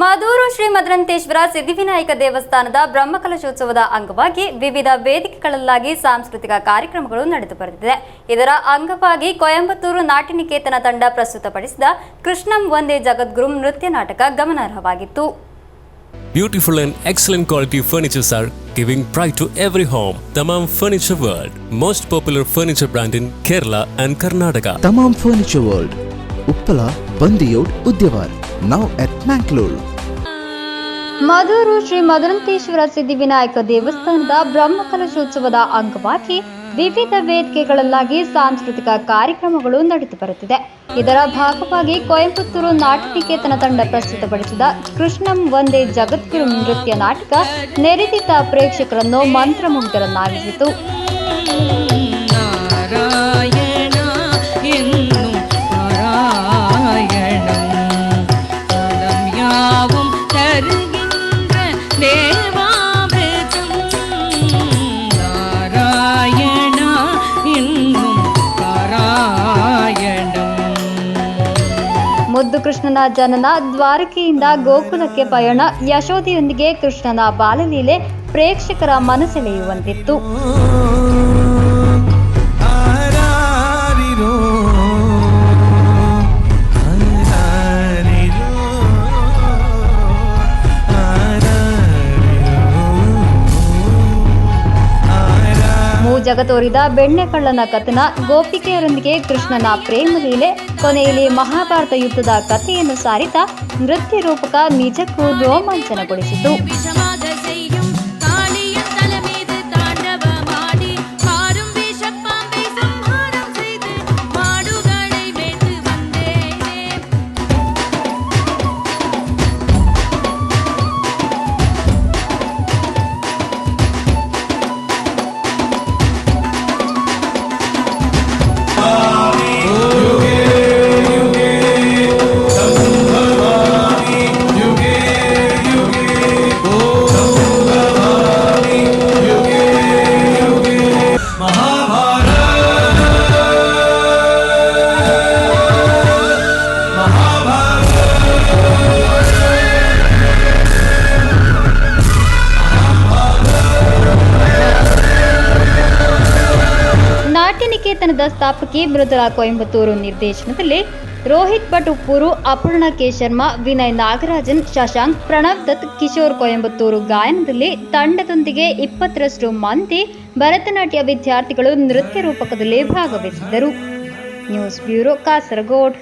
ಮದೂರು ಶ್ರೀ ಮದ್ರಂತೇಶ್ವರ ಸಿದ್ಧಿವಿನಾಯಕ ದೇವಸ್ಥಾನದ ಬ್ರಹ್ಮಕಲಶೋತ್ಸವದ ಅಂಗವಾಗಿ ವಿವಿಧ ವೇದಿಕೆಗಳಲ್ಲಾಗಿ ಸಾಂಸ್ಕೃತಿಕ ಕಾರ್ಯಕ್ರಮಗಳು ನಡೆದು ಬರುತ್ತಿದೆ ಇದರ ಅಂಗವಾಗಿ ಕೊಯಂಬತ್ತೂರು ನಾಟ್ಯನಿಕೇತನ ತಂಡ ಪ್ರಸ್ತುತಪಡಿಸಿದ ಕೃಷ್ಣಂ ಒಂದೇ ಜಗದ್ಗುರು ನೃತ್ಯ ನಾಟಕ ಗಮನಾರ್ಹವಾಗಿತ್ತು Beautiful and excellent quality furnitures are giving pride to every home. Tamam Furniture World, most popular furniture brand in Kerala and Karnataka. Tamam Furniture World, Uppala, Bandiyod, Udyawar. Now at Mangalore. Madhur Shri ಮದರಂತೇಶ್ವರ Siddhivinayak ದೇವಸ್ಥಾನದ ಬ್ರಹ್ಮಕಲಶೋತ್ಸವದ ಅಂಗವಾಗಿ ವಿವಿಧ ವೇದಿಕೆಗಳಲ್ಲಾಗಿ ಸಾಂಸ್ಕೃತಿಕ ಕಾರ್ಯಕ್ರಮಗಳು ನಡೆದು ಬರುತ್ತಿದೆ ಇದರ ಭಾಗವಾಗಿ ಕೊಯಂಬತ್ತೂರು ನಾಟ್ಯನಿಕೇತನ ತಂಡ ಪ್ರಸ್ತುತಪಡಿಸಿದ ಕೃಷ್ಣಂ ಒಂದೇ ಜಗದ್ಗುರು ನೃತ್ಯ ನಾಟಕ ನೆರೆದಿದ್ದ ಪ್ರೇಕ್ಷಕರನ್ನು ಮಂತ್ರಮುಗ್ಧರನ್ನಾಗಿಸಿತು ಮುದ್ದು ಕೃಷ್ಣನ ಜನನ ದ್ವಾರಕೆಯಿಂದ ಗೋಕುಲಕ್ಕೆ ಪಯಣ. ಯಶೋಧಿಯೊಂದಿಗೆ ಕೃಷ್ಣನ ಬಾಲಲೀಲೆ ಪ್ರೇಕ್ಷಕರ ಮನಸೆಳೆಯುವಂತಿತ್ತು. ಮೂಜಗ ತೋರಿದ ಬೆಣ್ಣೆಕಳ್ಳನ ಕಥನ ಗೋಪಿಕೆಯರೊಂದಿಗೆ ಕೃಷ್ಣನ ಪ್ರೇಮ ಲೀಲೆ, ಕೊನೆಯಲ್ಲಿ ಮಹಾಭಾರತ ಯುದ್ಧದ ಕಥೆಯನ್ನು ಸಾರಿತ ನೃತ್ಯ ರೂಪಕ ನಿಜಕ್ಕೂ ರೋಮಾಂಚನಗೊಳಿಸಿತು ನಾಟ್ಯನಿಕೇತನದ ಸ್ಥಾಪಕಿ ಮೃದುಲಾ ಕೊಯಂಬತ್ತೂರು ನಿರ್ದೇಶನದಲ್ಲಿ ರೋಹಿತ್ ಭಟ್ ಉಪ್ಪೂರು, ಅಪೂರ್ಣ ಕೆ ಶರ್ಮಾ, ವಿನಯ್ ನಾಗರಾಜನ್, ಶಶಾಂಕ್ ಪ್ರಣವ್ ದತ್, ಕಿಶೋರ್ ಕೊಯಂಬತ್ತೂರು ಗಾಯನದಲ್ಲಿ ತಂಡದೊಂದಿಗೆ ಇಪ್ಪತ್ತರಷ್ಟು ಮಂದಿ ಭರತನಾಟ್ಯ ವಿದ್ಯಾರ್ಥಿಗಳು ನೃತ್ಯ ರೂಪಕದಲ್ಲಿ ಭಾಗವಹಿಸಿದ್ದರು. News bureau Kasaragod.